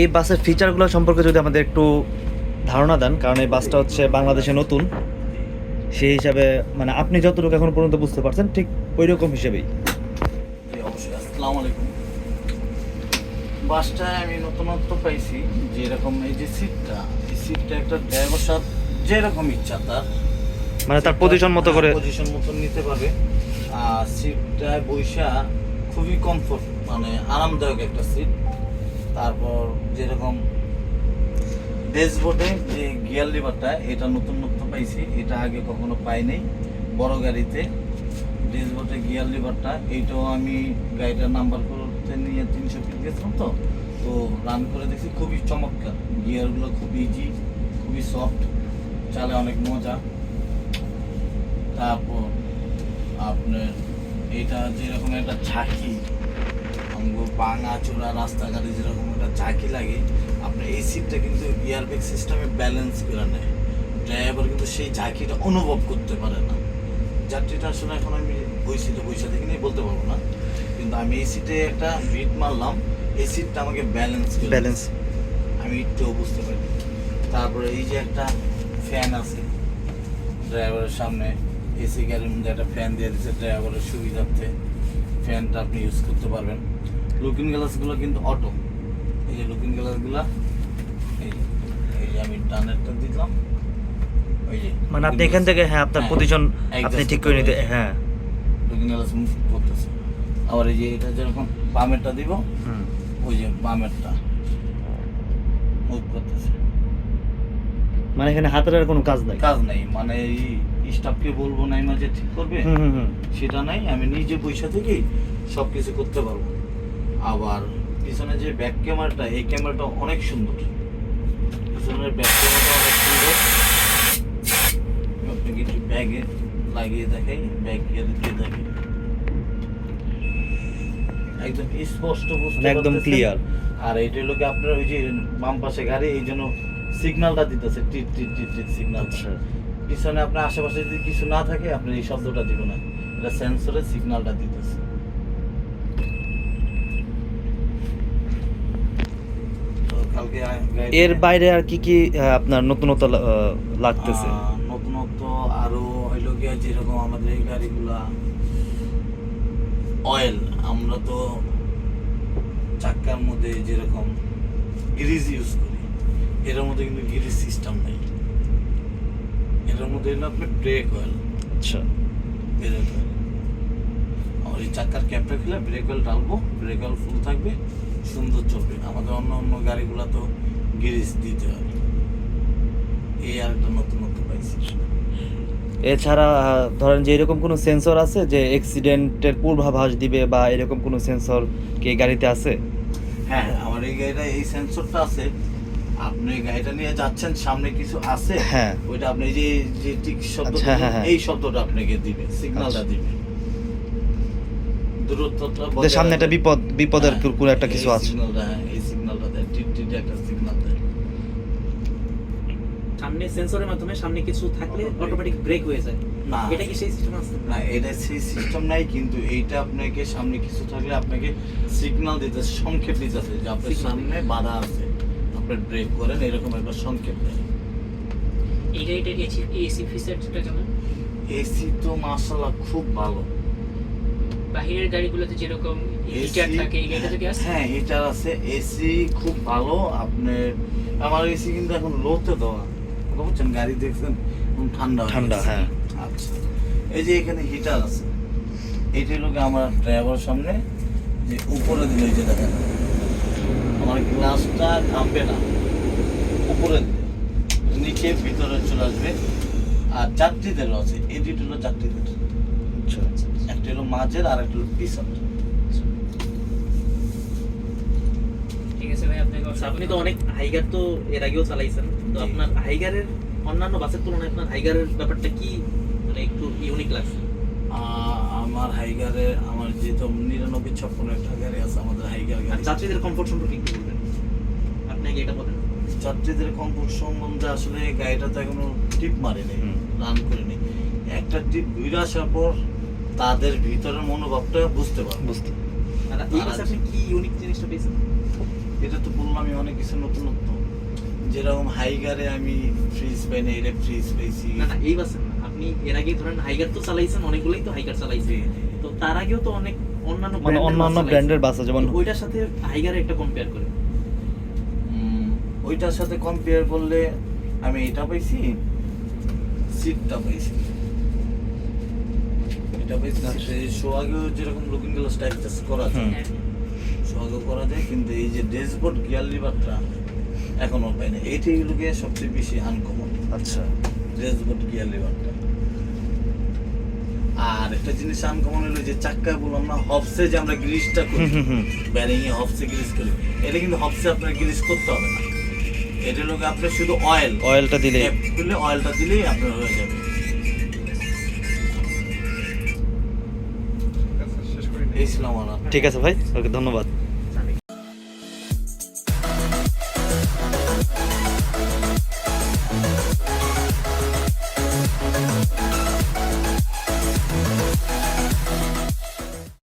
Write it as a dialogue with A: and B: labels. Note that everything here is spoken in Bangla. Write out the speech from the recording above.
A: এই বাসের ফিচারগুলো সম্পর্কে যদি আমাদের একটু ধারণা দেন কারণ এই বাসটা হচ্ছে বাংলাদেশে নতুন সেই হিসাবে মানে আপনি যতটুকু এখন পর্যন্ত বুঝতে পারছেন ঠিক ওই রকম হিসেবেই
B: অবশ্যই। আসসালামু আলাইকুম। বাসটায় আমি নতুনত্ব পাইছি যেরকম এই যে সিটটা এই সিটটা একটা ড্রাইভার সাহেব যেরকম ইচ্ছা তার
A: মানে তার পজিশন মতো করে।
B: পজিশন মতো নিতে পারবে। আর সিটটায় বৈশা খুবই কমফোর্ট মানে আরামদায়ক একটা সিট তারপর যেরকম ড্যাশবোর্ডে যে গিয়ার লিভারটা এটা নতুন নতুন পাইছি, এটা আগে কখনো পাই নাই বড় গাড়িতে ড্যাশবোর্ডে গিয়ার লিভারটা এইটাও আমি গাড়িটার নাম্বার করতে নিয়ে তিনশো ফিট গেছিলাম তো তো রান করে দেখছি খুবই চমৎকার। গিয়ারগুলো খুব ইজি খুবই সফট চালে অনেক মজা। তারপর আপনার এটা যেরকম একটা ঝাঁকি বাঙা চোরা রাস্তাঘাটে যেরকম একটা ঝাঁকি লাগে আপনার এই সিটটা কিন্তু এয়ারব্যাগ সিস্টেমে ব্যালেন্স করে নেয়। ড্রাইভার কিন্তু সেই ঝাঁকিটা অনুভব করতে পারে না। যাত্রীটা আসলে এখন আমি ওই সিটে বসে দেখিনি বলতে পারব না। কিন্তু আমি এই সিটে একটা ভিট মারলাম এই সিটটা আমাকে ব্যালেন্স
A: ব্যালেন্স
B: আমি একটু বুঝতে পারি তারপরে এই যে একটা ফ্যান আছে ড্রাইভারের সামনে এসি গাড়ির মধ্যে একটা ফ্যান দিয়ে দিচ্ছে ড্রাইভারের সুবিধার্থে। ফ্যানটা আপনি ইউজ করতে পারবেন। লুকিং গ্লাসগুলো কিন্তু অটো এই যে লুকিং গ্লাসগুলো এই যে- এই যে আমি টানেরটা দিলাম ওই যে
A: মানে আপনি এখান থেকে হ্যাঁ আপনার পজিশন আপনি ঠিক করে নিতে হ্যাঁ।
B: লুকিং গ্লাস মুভ করতেছে। আবার এই যে এটা যেরকম বামেরটা দিব
A: হুম।
B: ওই যে বামেরটা মুভ করতেছে।
A: মানে এখানে হাতের আর কোনো কাজ নাই?
B: কাজ নাই মানে এই স্টাফকে বলব নাই মাঝে ঠিক করবে সেটা নাই আমি নিজে পয়সা থেকেই সব কিছু করতে পারব। আবার পিছনে যে ব্যাক ক্যামেরাটা এই ক্যামেরাটা অনেক সুন্দর। পিছনের ব্যাক ক্যামেরাটা অনেক সুন্দর। আমি আপনাকে একটু ব্যাগে লাগিয়ে দেখাই ব্যাগ দিয়ে একদম স্পষ্ট বুঝতে
A: মানে একদম ক্লিয়ার
B: আর এইটা হলো কি আপনার ওই যে বাম পাশে গাড়ি এই জন্য সিগন্যালটা দিতেছে টিট টিট টিট টিট সিগন্যাল পিছনে আপনার আশেপাশে যদি কিছু না থাকে আপনি এই শব্দটা দিবেন না। এটা সেন্সরে সিগন্যালটা দিতেছে। তো কালকে
A: এর বাইরে আর কি কি আপনার নতুনত্ব লাগতেছে?
B: নতুনত্ব আরও হইল গিয়া যেরকম আমাদের এই গাড়িগুলা অয়েল আমরা তো চাক্কার মধ্যে যেরকম গ্রিজ ইউজ করি এর মধ্যে কিন্তু গ্রিজ সিস্টেম নেই। এর মধ্যে হলো আপনার ব্রেক অয়েল
A: আচ্ছা।
B: ব্রেক অয়েল আর এই চাক্কার ক্যাপটা খুলে ব্রেক অয়েল ডালবো ব্রেক অয়েল ফুল থাকবে সুন্দর চলবে আমাদের অন্য অন্য গাড়িগুলো তো গ্রিজ দিতে হয় এই আর একটা নতুন নতুন পাইছি
A: এছাড়া ধরেন যে এরকম কোনো সেন্সর আছে যে অ্যাক্সিডেন্টের পূর্বাভাস দিবে বা এরকম কোনো সেন্সর কি গাড়িতে আছে?
B: হ্যাঁ আমার এই গাড়িটা এই সেন্সরটা আছে আপনি গাড়িটা নিয়ে যাচ্ছেন সামনে কিছু আছে?
A: হ্যাঁ।
B: ওইটা আপনি যে যে টিক শব্দ
A: আচ্ছা, হ্যাঁ, হ্যাঁ।
B: এই শব্দটা আপনাকে দিবে সিগন্যালটা
A: আচ্ছা।
B: দিবে। দূরত্বটা
A: সামনে একটা বিপদ বিপদের
B: হ্যাঁ,
A: কোনো একটা কিছু আছে।
B: সিগন্যালটা হ্যাঁ এই সিগন্যালটা দেয় টিট টিট একটা সিগন্যাল দেয়।
C: সামনে সেন্সরের মাধ্যমে সামনে কিছু থাকলে অটোমেটিক ব্রেক হয়ে যায়।
B: না।
C: এটা কি সেই সিস্টেম আছে?
B: না এটা সেই সিস্টেম নাই কিন্তু এইটা আপনাকে সামনে কিছু থাকলে আপনাকে সিগন্যাল দিতে সংক্ষেপ দিতেছে যে আপনার সামনে বাধা আছে। আপনি ব্রেক করেন এরকম একটা সংক্ষেপ দেয়।
D: এই গাড়িটার এসি ফিচারটা কেমন?
B: এসি তো মাশাআল্লাহ খুব ভালো।
D: বাহিরের গাড়িগুলোতে যেরকম হিটার থাকে এই গাড়িটাতে কি আছে?
B: হ্যাঁ হিটার আছে। এসি খুব ভালো। আপনার আমার এসি কিন্তু এখন লোতে দেওয়া। বুঝছেন গাড়ি দেখছেন এখন ঠান্ডা
A: ঠান্ডা, হ্যাঁ।
B: আচ্ছা। এই যে এখানে হিটার আছে। এইটা গিয়ে আমার ড্রাইভার সামনে। যে উপরে দিলে যে দেখেন। আমার গ্লাসটা ঘামবে না। উপরে নিচে ভিতরে চলে আসবে। আর যাত্রীদের আছে এই দুটো হলো যাত্রীদের।
A: আচ্ছা।
B: একটা হলো মাঝের আর একটা হলো পিছনের
D: ঠিক আছে ভাই আপনাকে
C: আপনি তো অনেক হাইগার তো এর আগেও চালাইছেন। তো। আপনার হাইগারের অন্যান্য বাসের তুলনায় আপনার হাইগারের ব্যাপারটা কি মানে একটু ইউনিক লাগছে?
B: আমার হাইগারে আমার যেহেতু নিরানব্বই ছাপ্পান্ন একটা গাড়ি আছে আমাদের হাইগার গাড়ি।
C: যাত্রীদের কমফোর্ট সম্পর্কে একটু বলবেন? আপনি এটা বলেন?
B: যাত্রীদের কমফোর্ট সম্বন্ধে আসলে গাড়িটা তো এখনও টিপ মারেনি রান করেনি। একটা টিপ ঘুরে আসার পর তাদের ভিতরের মনোভাবটা বুঝতে পারব।
A: বুঝতে।
C: আপনি কি ইউনিক জিনিসটা পেয়েছেন?
B: এটা তো বললামই অনেক কিছু নতুনত্ব। যেরকম হাইগারে আমি ফ্রিজ পাই না এটা ফ্রিজ পাইছি
C: না না এই বাসে আপনি এর আগে ধরেন হাইগার তো চালাইছেন অনেকগুলোই তো হাইগার চালাইছে।
B: জি, জি।
C: তো তার আগেও তো অনেক অন্যান্য
A: মানে অন্যান্য ব্র্যান্ডের বাস আছে যেমন
C: ওইটার সাথে হাইগারে একটা কম্পেয়ার করে।
B: ওইটার সাথে কম্পেয়ার করলে আমি এটা পাইছি সিটটা পাইছি। এটা পাইছি
A: আচ্ছা।
B: সোয়াগেও যেরকম লুকিং গ্লাস টাইপ করা যায়।
D: হ্যাঁ
B: করা যায় কিন্তু এই যে ড্যাশবোর্ড গিয়ার লিভারটা এখনও পাই না এইটাই লোকে সবচেয়ে বেশি আনকমন
A: আচ্ছা।
B: ড্যাশবোর্ড গিয়ার লিভারটা আর একটা জিনিস আনকমন হলো যে চাক্কায় বললাম না হবসে যে আমরা গ্রিসটা করি ব্যারিং এ হবসে গ্রিস করি এটা কিন্তু হবসে আপনার গ্রিস করতে হবে না। এটা লোক আপনার শুধু অয়েল
A: অয়েলটা দিলে
B: খুলে অয়েলটা দিলেই আপনার হয়ে যাবে। আমার।
A: ঠিক আছে ভাই ওকে ধন্যবাদ।